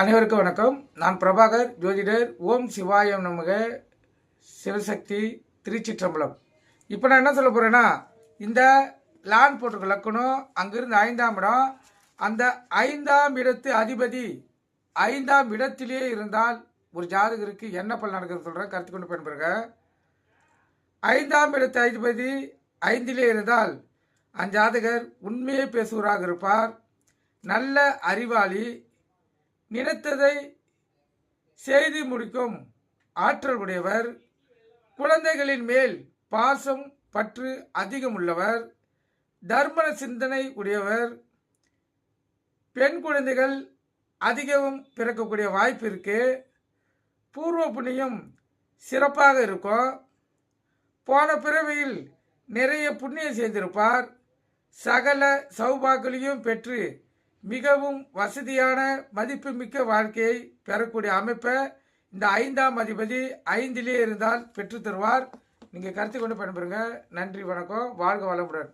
அனைவருக்கும் வணக்கம். நான் பிரபாகர் ஜோதிடர் ஓம் சிவாயம் நமக சிவசக்தி திருச்சிற்றம்பலம். இப்போ நான் என்ன சொல்ல போகிறேன்னா இந்த லான் போட்டிருக்க லக்கணம் அங்கிருந்து ஐந்தாம் இடம். அந்த ஐந்தாம் இடத்து அதிபதி ஐந்தாம் இடத்திலே இருந்தால் ஒரு ஜாதகருக்கு என்ன பலன் நடக்குது சொல்கிறேன் கருத்து கொண்டு பயன்பெறுங்க ஐந்தாம் இடத்து அதிபதி ஐந்திலே இருந்தால் அஞ்சாதகர் உண்மையை பேசுவராக இருப்பார். நல்ல அறிவாளி நினைத்ததை செய்து முடிக்கும் ஆற்றல் உடையவர் குழந்தைகளின் மேல் பாசம் பற்று அதிகம் உள்ளவர் தர்ம சிந்தனை உடையவர் பெண் குழந்தைகள் அதிகம் பிறக்கக்கூடிய வாய்ப்பு இருக்கு. பூர்வ புண்ணியம் சிறப்பாக இருக்கும் போன பிறவியில் நிறைய புண்ணியம் செய்திருப்பார். சகல சௌபாக்களையும் பெற்று மிகவும் வசதியான மதிப்புமிக்க வாழ்க்கையை பெறக்கூடிய அமைப்பை இந்த ஐந்தாம் அதிபதி ஐந்திலே இருந்தால் பெற்று தருவார். நீங்கள் கருத்து கொண்டு பயன்பெறுங்க. நன்றி வணக்கம். வாழ்க வளமுடன்.